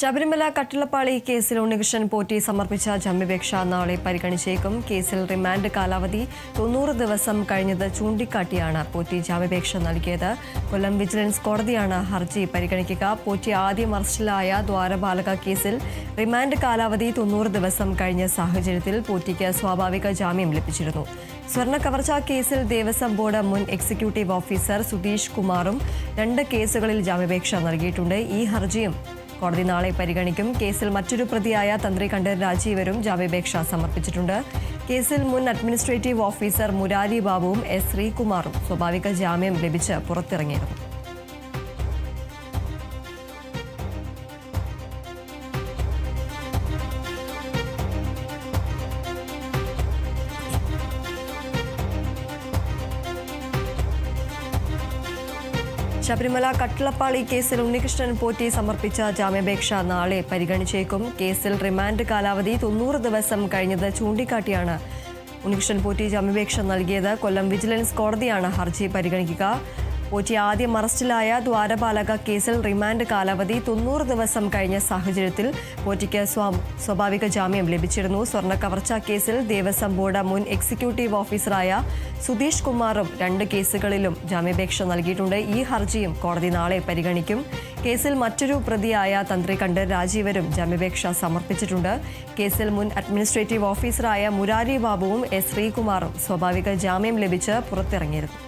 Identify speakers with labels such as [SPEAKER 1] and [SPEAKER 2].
[SPEAKER 1] ശബരിമല കട്ടിളപ്പാളി കേസിൽ ഉണ്ണികൃഷ്ണൻ പോറ്റി സമർപ്പിച്ച ജാമ്യപേക്ഷ നാളെ പരിഗണിച്ചേക്കും. കേസിൽ റിമാൻഡ് കാലാവധി തൊണ്ണൂറ് ദിവസം കഴിഞ്ഞത് ചൂണ്ടിക്കാട്ടിയാണ് പോറ്റി ജാമ്യാപേക്ഷ നൽകിയത്. കൊല്ലം വിജിലൻസ് കോടതിയാണ് ഹർജി പരിഗണിക്കുക. പോറ്റി ആദ്യം അറസ്റ്റിലായ ദ്വാരപാലക കേസിൽ റിമാൻഡ് കാലാവധി തൊണ്ണൂറ് ദിവസം കഴിഞ്ഞ സാഹചര്യത്തിൽ പോറ്റിക്ക് സ്വാഭാവിക ജാമ്യം ലഭിച്ചിരുന്നു. സ്വർണ കവർച്ചാ കേസിൽ ദേവസ്വം ബോർഡ് മുൻ എക്സിക്യൂട്ടീവ് ഓഫീസർ സുധീഷ് കുമാറും രണ്ട് കേസുകളിൽ ജാമ്യാപേക്ഷ നൽകിയിട്ടുണ്ട്. ഈ ഹർജിയും കോടതി നാളെ പരിഗണിക്കും. കേസിൽ മറ്റൊരു പ്രതിയായ തന്ത്രി കണ്ഠർ രാജീവരും ജാമ്യാപേക്ഷ സമർപ്പിച്ചിട്ടുണ്ട്. കേസിൽ മുൻ അഡ്മിനിസ്ട്രേറ്റീവ് ഓഫീസർ മുരാരി ബാബുവും എസ് ശ്രീകുമാറും സ്വാഭാവിക ജാമ്യം ലഭിച്ച് പുറത്തിറങ്ങിയിരുന്നു. ശബരിമല കട്ടിളപ്പാളി കേസിൽ ഉണ്ണികൃഷ്ണൻ പോറ്റി സമർപ്പിച്ച ജാമ്യാപേക്ഷ നാളെ പരിഗണിച്ചേക്കും. കേസിൽ റിമാൻഡ് കാലാവധി തൊണ്ണൂറ് ദിവസം കഴിഞ്ഞത് ചൂണ്ടിക്കാട്ടിയാണ്. ഉണ്ണികൃഷ്ണൻ പോറ്റി ജാമ്യാപേക്ഷ നൽകിയത്. കൊല്ലം വിജിലൻസ് കോടതിയാണ് ഹർജി പരിഗണിക്കുക. പോറ്റി ആദ്യം അറസ്റ്റിലായ ദ്വാരപാലക കേസിൽ റിമാൻഡ് കാലാവധി തൊണ്ണൂറ് ദിവസം കഴിഞ്ഞ സാഹചര്യത്തിൽ പോറ്റിക്ക് സ്വാ- സ്വാഭാവിക ജാമ്യം ലഭിച്ചിരുന്നു. സ്വർണ കവർച്ചാ കേസിൽ ദേവസ്വം ബോർഡ് മുൻ എക്സിക്യൂട്ടീവ് ഓഫീസറായ സുധീഷ് കുമാറും രണ്ട് കേസുകളിലും ജാമ്യാപേക്ഷ നൽകിയിട്ടുണ്ട്. ഈ ഹർജിയും കോടതി നാളെ പരിഗണിക്കും. കേസിൽ മറ്റൊരു പ്രതിയായ തന്ത്രി കണ്ട് രാജീവരും ജാമ്യാപേക്ഷ സമർപ്പിച്ചിട്ടുണ്ട്. കേസിൽ മുൻ അഡ്മിനിസ്ട്രേറ്റീവ് ഓഫീസറായ മുരാരി ബാബുവും എസ് ശ്രീകുമാറും സ്വാഭാവിക ജാമ്യം ലഭിച്ച് പുറത്തിറങ്ങിയിരുന്നു.